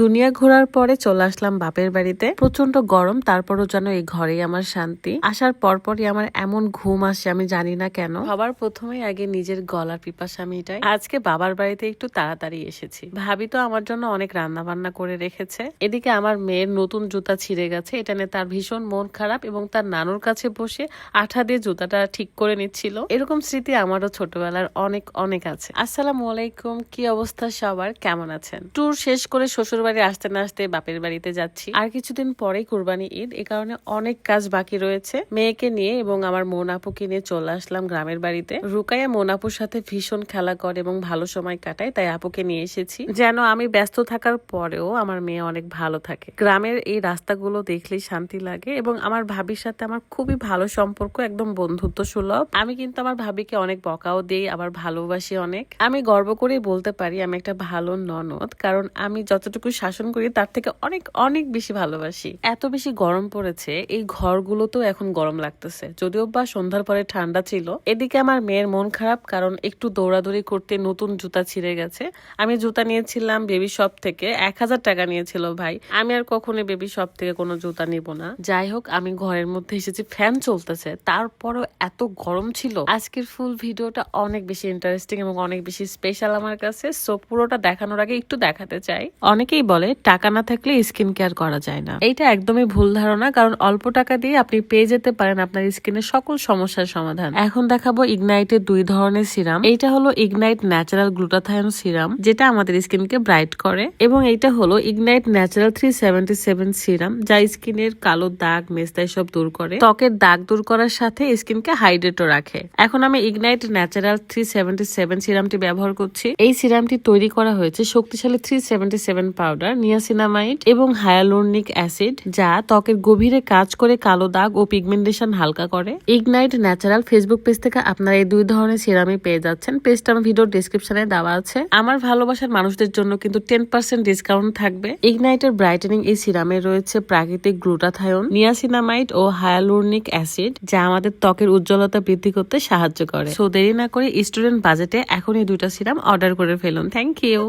দুনিয়া ঘোরার পরে চলে আসলাম বাপের বাড়িতে। প্রচণ্ড গরম, তারপরও যেন এই ঘরেই আমার শান্তি। আসার পরপরই আমার এমন ঘুম আসে, আমি জানি না কেন। সবার প্রথমে আগে নিজের গলার পিপাসা মিটাই। আজকে বাবার বাড়িতে একটু তাড়াতাড়ি এসেছি। ভাবি তো আমার জন্য অনেক রান্না বান্না করে রেখেছে। এদিকে আমার মেয়ের নতুন জুতা ছিঁড়ে গেছে। এটা নিয়ে তার ভীষণ মন খারাপ এবং তার নানুর কাছে বসে আঠা দিয়ে জুতাটা ঠিক করে নিচ্ছিল। এরকম স্মৃতি আমারও ছোটবেলার অনেক অনেক আছে। আসসালামু আলাইকুম, কি অবস্থা সবার? কেমন আছেন? ট্যুর শেষ করে শ্বশুর বাড়ি আসতে না আসতে বাপের বাড়িতে যাচ্ছি। আর কিছুদিন পরেই কুরবানি ঈদ, এ কারণে অনেক কাজ বাকি রয়েছে। মেয়েকে নিয়ে এবং আমার মন আপুকে নিয়ে চলে আসলাম গ্রামের বাড়িতে। রুকাইয়া মন আপুর সাথে ভীষণ খেলা করে এবং ভালো সময় কাটায়, তাই আপুকে নিয়ে এসেছি। যেন আমি ব্যস্ত থাকার পরেও আমার মেয়ে অনেক ভালো থাকে। গ্রামের এই রাস্তাগুলো দেখলেই শান্তি লাগে এবং আমার ভাবির সাথে আমার খুবই ভালো সম্পর্ক, একদম বন্ধুত্ব সুলভ আমি কিন্তু আমার ভাবিকে অনেক বকাও দিই, আবার ভালোবাসি অনেক। আমি গর্ব করেই বলতে পারি আমি একটা ভালো ননদ, কারণ আমি যতটুকু শাসন করি, তার থেকে অনেক অনেক বেশি ভালোবাসি। এত বেশি গরম পড়েছে, এই ঘরগুলোতেও এখন গরম লাগতেছে। যদিও বা সন্ধ্যার পরে ঠান্ডা ছিল, এদিকে আমার মেয়ের মন খারাপ কারণ একটু দৌড়াদৌড়ি করতে নতুন জুতা ছিঁড়ে গেছে। আমি জুতা নিয়েছিলাম বেবি শপ থেকে, এক হাজার টাকা নিয়েছিল ভাই। আমি আর কখনো বেবি শপ থেকে কোনো জুতা নিব না। যাই হোক, আমি ঘরের মধ্যে এসেছি ফ্যান চলতেছে। তারপরও এত গরম ছিল। আজকের ফুল ভিডিওটা অনেক বেশি ইন্টারেস্টিং এবং অনেক বেশি স্পেশাল আমার কাছে। সো পুরোটা দেখানোর আগে একটু দেখাতে চাই। অনেকেই বলে, টাকা না থাকলে স্কিন কেয়ার করা যায় না। এইটা একদমই ভুল ধারণা, কারণ অল্প টাকা দিয়ে আপনি পেয়ে যেতে পারেন আপনার স্কিনের সকল সমস্যার সমাধান। এখন দেখাবো ইগনাইটের দুই ধরনের সিরাম। এইটা হলো ইগনাইট ন্যাচারাল গ্লুটাথায়ন সিরাম যেটা আমাদের স্কিনকে ব্রাইট করে, এবং এইটা হলো ignite natural three seventy seven serum যা স্কিনের কালো দাগ মেস্তা সব দূর করে, ত্বকের দাগ দূর করার সাথে স্কিনকে হাইড্রেটও রাখে। এখন আমি ignite natural three seventy seven সিরামটি ব্যবহার করছি। এই সিরামটি তৈরি করা হয়েছে শক্তিশালী three seventy seven powder niacinamide এবং হায়ালোরনিক অ্যাসিড যা ত্বকের গভীরে কাজ করে কালো দাগ ও পিগমেন্টেশন হালকা করে। ইগনাইট ন্যাচারাল ফেসবুক পেজ থেকে আপনারা এই দুই ধরনের সিরামই পেয়ে যাচ্ছেন। পেজটা আমার ভিডিও ডিসক্রিপশনে দেওয়া আছে। আমার ভালোবাসার মানুষদের জন্য কিন্তু টেন পার্সেন্ট ডিসকাউন্ট থাকবে। ইগনাইটের ব্রাইটেনিং এই সিরামে রয়েছে প্রাকৃতিক গ্লুটাথায়ন নিয়াসিনামাইড ও হায়ালুরনিক অ্যাসিড যা আমাদের ত্বকের উজ্জ্বলতা বৃদ্ধি করতে সাহায্য করে। সো দেরি না করে স্টুডেন্ট বাজেটে এখন এই দুইটা সিরাম অর্ডার করে ফেলুন। থ্যাংক ইউ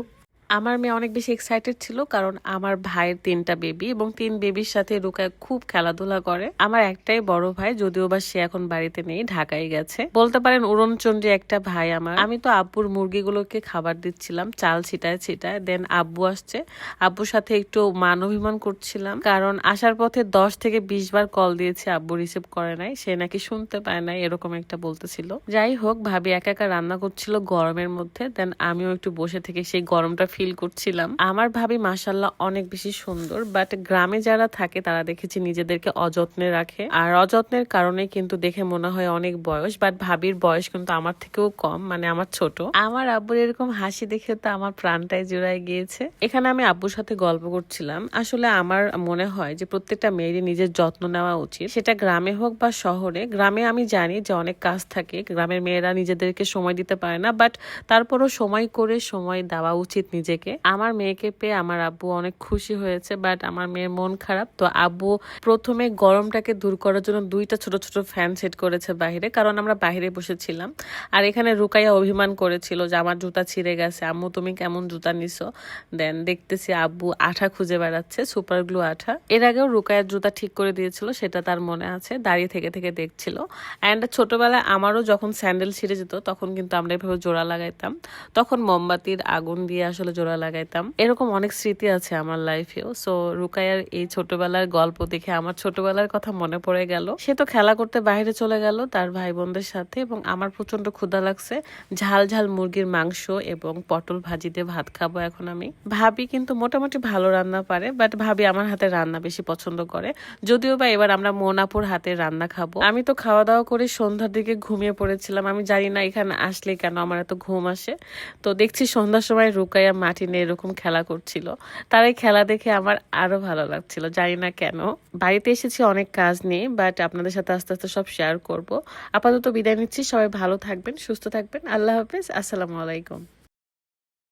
আমার মেয়ে অনেক বেশি এক্সাইটেড ছিল কারণ আমার ভাইয়ের তিনটা বেবি এবং তিন বেবির সাথে রুকায় খুব খেলাধুলা করে। আমার একটাই বড় ভাই, যদিও বা সে এখন বাড়িতে নেই, ঢাকায় গেছে। বলতে পারেন উড়নচন্ডী একটা ভাই আমার। আমি তো আব্বুর মুরগিগুলোকে খাবার দিচ্ছিলাম, চাল ছিটায় ছিটায় দেন আব্বু আসছে। আব্বুর সাথে একটু মান অভিমান করছিলাম কারণ আসার পথে দশ থেকে বিশ বার কল দিয়েছে, আব্বু রিসিভ করে নাই। সে নাকি শুনতে পায় নাই, এরকম একটা বলতেছিল। যাই হোক, ভাবি একা একা রান্না করছিল গরমের মধ্যে দেন আমিও একটু বসে থেকে সেই গরমটা ফিল করছিলাম। আমার ভাবি মাসাল্লাহ অনেক বেশি সুন্দর বাট গ্রামে যারা থাকে তারা দেখেছি নিজেদেরকে অযত্নে রাখে। আর অযত্নের কারণে কিন্তু দেখে মনে হয় অনেক বয়স বাট ভাবির বয়স কিন্তু আমার থেকেও কম মানে আমার ছোট। আমার আব্বুর এরকম হাসি দেখে তো আমার প্রাণটাই জুড়াই গিয়েছে। এখানে আমি আব্বুর সাথে গল্প করছিলাম। আসলে আমার মনে হয় যে প্রত্যেকটা মেয়েরই নিজের যত্ন নেওয়া উচিত। সেটা গ্রামে হোক বা শহরে, গ্রামে আমি জানি যে অনেক কাজ থাকে, গ্রামের মেয়েরা নিজেদেরকে সময় দিতে পারে না বাট তারপরও সময় করে সময় দেওয়া উচিত নিজেকে। আমার মেয়েকে পেয়ে আমার আব্বু অনেক খুশি হয়েছে বাট আমার মেয়ের মন খারাপ। তো আব্বু প্রথমে গরমটাকে দূর করার জন্য দুইটা ছোট ছোট ফ্যান সেট করেছে বাইরে কারণ আমরা বাইরে বসেছিলাম। আর এখানে রুকাইয়া অভিমান করেছিল যে, আমার জুতা ছিঁড়ে গেছে। আম্মু, তুমি কেমন জুতা নিছো? দেন দেখতেছি আব্বু আঠা খুঁজে বেড়াচ্ছে সুপার গ্লু আঠা। এর আগেও রুকাইয়ার জুতা ঠিক করে দিয়েছিল, সেটা তার মনে আছে, দাঁড়িয়ে থেকে থেকে দেখছিল। অ্যান্ড ছোটবেলায় আমারও যখন স্যান্ডেল ছিঁড়ে যেত, তখন কিন্তু আমরা এভাবে জোড়া লাগাইতাম। তখন মোমবাতির আগুন দিয়ে আসলে জোড়া লাগাইতাম। এরকম অনেক স্মৃতি আছে আমার লাইফেও সো রুকাইয়ার এই ছোটবেলার গল্প দেখে আমার ছোটবেলার কথা মনে পড়ে গেল। সে তো খেলা করতে বাইরে চলে গেল তার ভাই বোনদের সাথে এবং আমার প্রচণ্ড ক্ষুধা লাগছে। ঝাল ঝাল মুরগির মাংস এবং পটল ভাজি দিয়ে ভাত খাব এখন আমি। ভাবি কিন্তু মোটামুটি ভালো রান্না পারে বাট ভাবি আমার হাতে রান্না বেশি পছন্দ করে। যদিও বা এবার আমরা মোনাপুর হাতে রান্না খাব। আমি তো খাওয়া দাওয়া করে সন্ধ্যার দিকে ঘুমিয়ে পড়েছিলাম। আমি জানি না এখানে আসলে কেন আমার এত ঘুম আসে। তো দেখছি সন্ধ্যার সময় রুকাইয়া মাটি নিয়ে এরকম খেলা করছিল, তার এই খেলা দেখে আমার আরও ভালো লাগছিল। জানি না কেন। বাড়িতে এসেছি অনেক কাজ নিয়ে বাট আপনাদের সাথে আস্তে আস্তে সব শেয়ার করব। আপাতত বিদায় নিচ্ছি। সবাই ভালো থাকবেন, সুস্থ থাকবেন। আল্লাহ হাফেজ। আসসালামু আলাইকুম।